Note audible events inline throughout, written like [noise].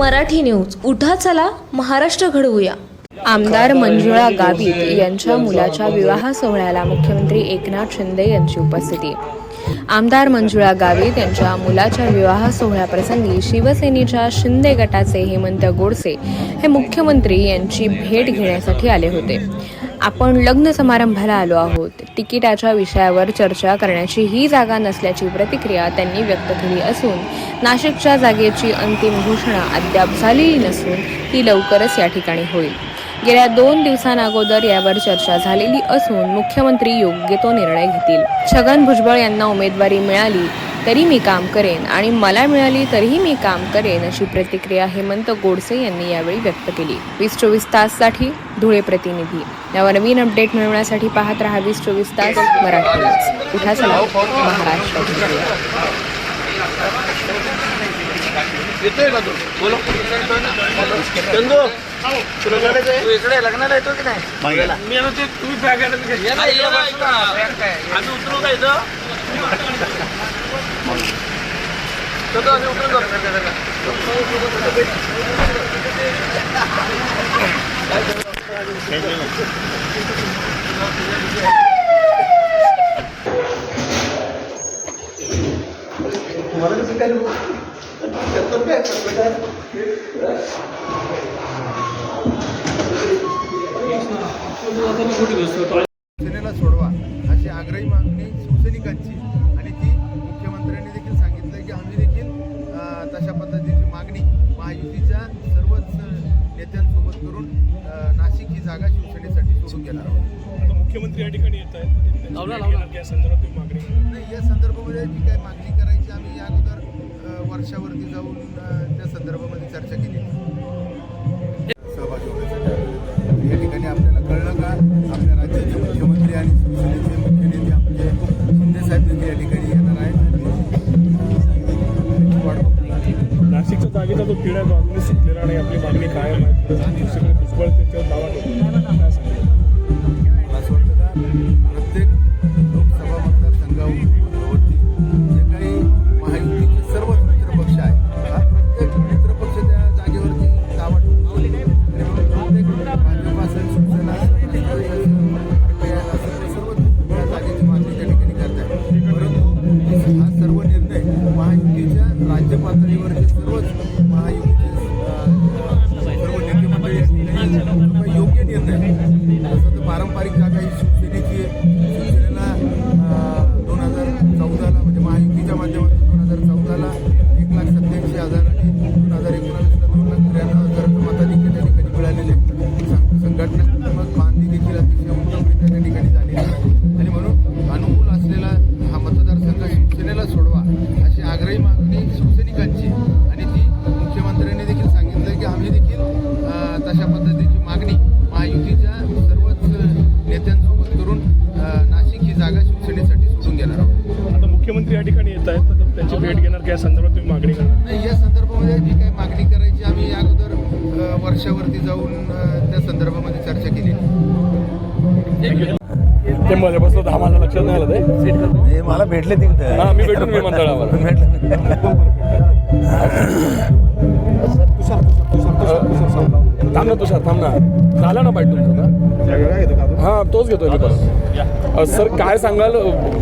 Marathi news. उठा चला महाराष्ट्र घडवूया. आमदार मंजुळा गावित यांच्या मुलाच्या विवाह सोहळ्याला मुख्यमंत्री एकनाथ शिंदे यांची उपस्थिती. आमदार मंजुळा गावित यांच्या मुलाच्या विवाह सोहळ्याप्रसंगी शिवसेनेच्या शिंदे गटाचे हेमंत गोडसे हे मुख्यमंत्री यांची भेट घेण्यासाठी आले होते. आपण लग्न समारंभाला आलो आहोत. तिकिटाच्या विषयावर चर्चा करण्याची ही जागा नसल्याची प्रतिक्रिया त्यांनी व्यक्त केली असून नाशिकच्या जागेची अंतिम घोषणा अद्याप झालेली नसून ती लवकरच या ठिकाणी होईल. गेल्या दोन दिवसांअगोदर यावर चर्चा झालेली असून मुख्यमंत्री योग्य तो निर्णय घेतील. छगन भुजबळ यांना उमेदवारी मिळाली. तरी मी काम करेन आणि मला मिळाली तरीही मी काम करेन अशी प्रतिक्रिया हेमंत गोडसे यांनी यावेळी व्यक्त केली वीस चोवीस ताससाठी धुळे प्रतिनिधी यावर नवीन अपडेट मिळवण्यासाठी पाहत रहा वीस चोवीस तास मराठी. उठा चला महाराष्ट्र घडवूया. येतोय का तू बोलो चंदू तुला गाडीचं आहे? तू इकडे लग्नाला येतो की नाही तुम्ही. आम्ही उतरू का इथं चलो आम्ही उतरून जातो शिवसेनेला नेत्यांसोबत करून नाशिक ही जागा शिवसेनेसाठी सोडून घेणार आहोत. आता मुख्यमंत्री या ठिकाणी येत आहेत. या संदर्भात तुम्ही मागणी नाही या संदर्भामध्ये जी काही मागणी करायची आम्ही या अगोदर वर्षावरती जाऊन त्या संदर्भामध्ये चर्चा केली. सहभागी होण्यासाठी. या ठिकाणी आपल्याला कळलं का? आपल्या राज्याचे मुख्यमंत्री आणि पिढ्या जो अजूनही सुटलेला नाही आपली मागणी कायम आहे दुसरीकडे भुजबळ त्याच्यावर दावा ठेवतो महायुतीच्या राज्य पातळीवरचे सर्वच महायुतीचे सर्व नेते मंडळी योग्य निर्णय तसं तर पारंपरिक जागा ही शिवसेनेची शिवसेनेला दोन हजार चौदाला म्हणजे महायुतीच्या माध्यमातून दोन हजार चौदाला एक लाख सत्याऐंशी हजार आणि दोन हजार एकोणावीसला दोन लाख त्र्याण्णव हजाराचं मताधिक्य त्या ठिकाणी मिळालेले संघटना मुख्यमंत्री या ठिकाणी येत आहेत तर त्यांची भेट घेणार की या संदर्भात तुम्ही मागणी करणार? नाही या संदर्भामध्ये जी काही मागणी करायची आम्ही या अगोदर वर्षावरती जाऊन त्या संदर्भामध्ये चर्चा केली. ते मध्येपासून दहा माझ्या लक्षात नाही आलं ते. हे मला भेटले हा मी भेटून विमानतळावर [laughs] [laughs] थांब ना तुषार थांब ना. झालं ना पाहिजे तुमचं हां तोच घेतोय मी सर काय सांगाल?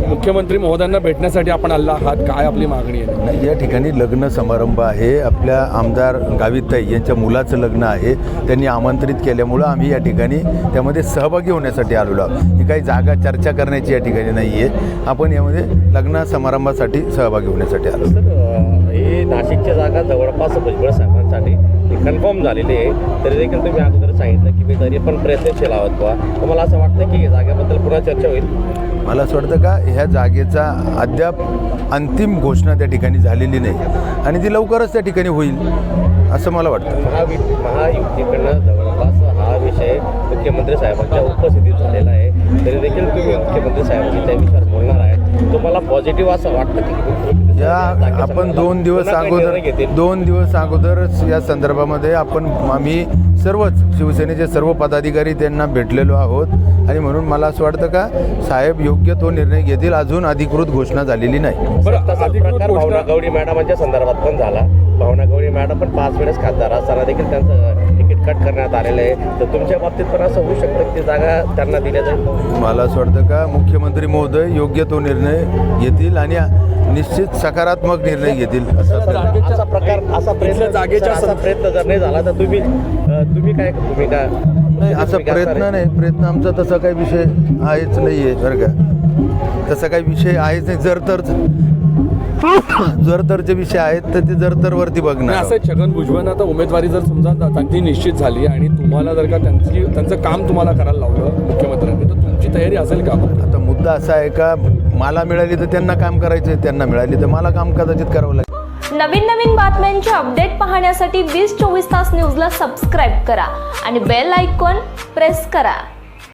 मुख्यमंत्री महोदयांना भेटण्यासाठी आपण आला आहात. काय आपली मागणी आहे? नाही, या ठिकाणी लग्न समारंभ आहे. आपल्या आमदार गाविताई यांच्या मुलाचं लग्न आहे. त्यांनी आमंत्रित केल्यामुळं आम्ही या ठिकाणी त्यामध्ये सहभागी होण्यासाठी आलेलो आहोत. ही काही जागा चर्चा करण्याची या ठिकाणी नाही आहे आपण यामध्ये लग्न समारंभासाठी सहभागी होण्यासाठी आलो हे नाशिकच्या जागा जवळपास भुजबळ साहेबांसाठी कन्फर्म झालेली आहे. तरी देखील तुम्ही अगोदर सांगितलं की मी तरी पण प्रयत्नशील आहोत बुवा तर मला असं वाटतं की या जागेबद्दल पुन्हा चर्चा होईल? मला असं वाटतं का ह्या जागेचा अद्याप अंतिम घोषणा त्या ठिकाणी झालेली नाही. आणि ती लवकरच त्या ठिकाणी होईल असं मला वाटतं. महावि महायुतीकडनं जवळपास हा विषय मुख्यमंत्री साहेबांच्या उपस्थितीत झालेला आहे. तरी देखील तुम्ही मुख्यमंत्री साहेबांशी त्या विषयावर बोलणार आहे. तुम्हाला पॉझिटिव्ह असं वाटतं की आपण दोन दिवस अगोदर? दोन दिवस अगोदरच या संदर्भामध्ये आपण आम्ही सर्वच शिवसेनेचे सर्व पदाधिकारी त्यांना भेटलेलो आहोत. आणि म्हणून मला असं वाटतं का साहेब योग्य तो निर्णय घेतील. अजून अधिकृत घोषणा झालेली नाही. प्रकार भावना गवळी मॅडमच्या संदर्भात पण झाला. भावना गवळी मॅडम पण पाच वेळेस खासदार असताना देखील त्यांचं तिकीट कट करण्यात आलेलं आहे. तर तुमच्या बाबतीत पण असं होऊ शकतं की जागा त्यांना दिल्या जाईल? मला असं वाटतं का मुख्यमंत्री महोदय योग्य तो निर्णय घेतील आणि निश्चित सकारात्मक निर्णय घेतील. असं प्रकार असा प्रयत्न जागेच्या असा प्रयत्न जर नाही झाला तर तुम्ही तुम्ही काय भूमिका नाही असा प्रयत्न? नाही. प्रयत्न आमचा तसा काही विषय आहेच नाही आहे बरं का. तसा काही विषय आहेच नाही जर तर जर तरचे विषय आहेत तर ते जर तर वरती बघणार असं आहे, छगन भुजबळांना आता उमेदवारी जर समजा त्यांची निश्चित झाली आणि तुम्हाला जर का त्यांची त्यांचं काम तुम्हाला करायला लावलं मुख्यमंत्र्यांनी तर तुमची तयारी असेल का? आता मुद्दा असा आहे का मला मिळाली तर त्यांना काम करायचं आहे त्यांना मिळाली तर मला काम कदाचित करावं लागेल. नवीन नवीन बातम्यांचे अपडेट पाहण्यासाठी वीस चोवीस तास न्यूजला सबस्क्राईब करा आणि बेल आयकॉन प्रेस करा.